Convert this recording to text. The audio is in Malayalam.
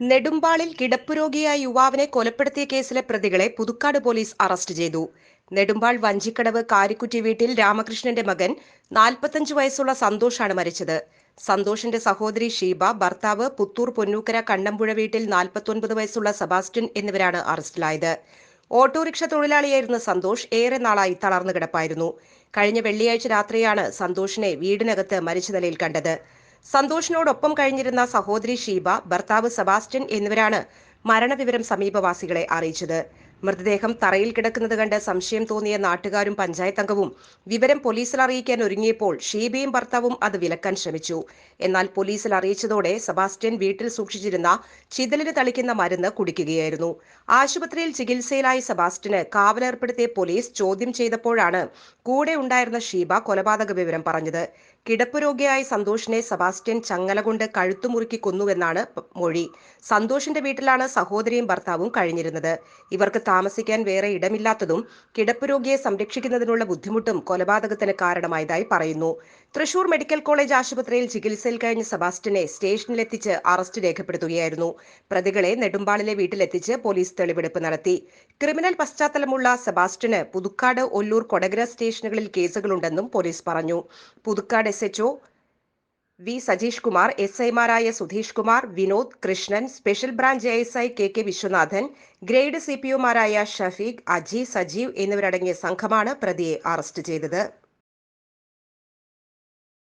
നെടുമ്പാളിൽ കിടപ്പുരോഗിയായ യുവാവിനെ കൊലപ്പെടുത്തിയ കേസിലെ പ്രതികളെ പുതുക്കാട് പോലീസ് അറസ്റ്റ് ചെയ്തു. നെടുമ്പാൾ വഞ്ചിക്കടവ് കാരിക്കുറ്റി വീട്ടിൽ രാമകൃഷ്ണന്റെ മകൻ നാൽപ്പത്തഞ്ച് വയസ്സുള്ള സന്തോഷാണ് മരിച്ചത്. സന്തോഷിന്റെ സഹോദരി ഷീബ ഭർത്താവ് പുത്തൂർ പൊന്നൂക്കര കണ്ണമ്പുഴ വീട്ടിൽ നാൽപ്പത്തൊൻപത് വയസ്സുള്ള സെബാസ്റ്റ്യൻ എന്നിവരാണ് അറസ്റ്റിലായത്. ഓട്ടോറിക്ഷ തൊഴിലാളിയായിരുന്ന സന്തോഷ് ഏറെ നാളായി തളർന്നു കിടപ്പായിരുന്നു. കഴിഞ്ഞ വെള്ളിയാഴ്ച രാത്രിയാണ് സന്തോഷിനെ വീടിനകത്ത് മരിച്ച നിലയിൽ കണ്ടത്. സന്തോഷിനോടൊപ്പം കഴിഞ്ഞിരുന്ന സഹോദരി ഷീബ ഭർത്താവ് സെബാസ്റ്റ്യൻ എന്നിവരാണ് മരണവിവരം സമീപവാസികളെ അറിയിച്ചത്. മൃതദേഹം തറയിൽ കിടക്കുന്നത് കണ്ട് സംശയം തോന്നിയ നാട്ടുകാരും പഞ്ചായത്ത് അംഗവും വിവരം പോലീസിൽ അറിയിക്കാൻ ഒരുങ്ങിയപ്പോൾ ഷീബയും ഭർത്താവും അത് വിലക്കാൻ ശ്രമിച്ചു. എന്നാൽ പോലീസിൽ അറിയിച്ചതോടെ സെബാസ്റ്റ്യൻ വീട്ടിൽ സൂക്ഷിച്ചിരുന്ന ചിതലിന് തളിക്കുന്ന മരുന്ന് കുടിക്കുകയായിരുന്നു. ആശുപത്രിയിൽ ചികിത്സയിലായ സെബാസ്റ്റ്യന് കാവലേർപ്പെടുത്തിയ പോലീസ് ചോദ്യം ചെയ്തപ്പോഴാണ് കൂടെ ഉണ്ടായിരുന്ന ഷീബ കൊലപാതക വിവരം പറഞ്ഞത്. കിടപ്പ് രോഗിയായ സന്തോഷിനെ സെബാസ്റ്റ്യൻ ചങ്ങല കൊണ്ട് കഴുത്തുമുറുക്കി കൊന്നുവെന്നാണ് മൊഴി. സന്തോഷിന്റെ വീട്ടിലാണ് സഹോദരിയും ഭർത്താവും കഴിഞ്ഞിരുന്നത്. ഇവർക്ക് താമസിക്കാൻ വേറെ ഇടമില്ലാത്തതും കിടപ്പ് രോഗിയെ സംരക്ഷിക്കുന്നതിനുള്ള ബുദ്ധിമുട്ടും കൊലപാതകത്തിന് കാരണമായതായി പറയുന്നു. തൃശൂർ മെഡിക്കൽ കോളേജ് ആശുപത്രിയിൽ ചികിത്സയിൽ കഴിഞ്ഞ സെബാസ്റ്റ്യനെ സ്റ്റേഷനിലെത്തിച്ച് അറസ്റ്റ് രേഖപ്പെടുത്തുകയായിരുന്നു. പ്രതികളെ നെടുമ്പാളിലെ വീട്ടിലെത്തിച്ച് പോലീസ് തെളിവെടുപ്പ് നടത്തി. ക്രിമിനൽ പശ്ചാത്തലമുള്ള സെബാസ്റ്റ്യന് പുതുക്കാട് ഒല്ലൂർ കൊടകര സ്റ്റേഷനുകളിൽ കേസുകളുണ്ടെന്നും പോലീസ് പറഞ്ഞു. Puthukkad S H O V Sajeesh Kumar S ഐമാരായ Sudheesh Kumar Vinod Krishnan special branch A S I K K Viswanathan grade C P ഒമാരായ Shafeeq Aji Sajeev എന്നിവരടങ്ങിയ സംഘമാണ് പ്രതിയെ അറസ്റ്റ് ചെയ്തത്.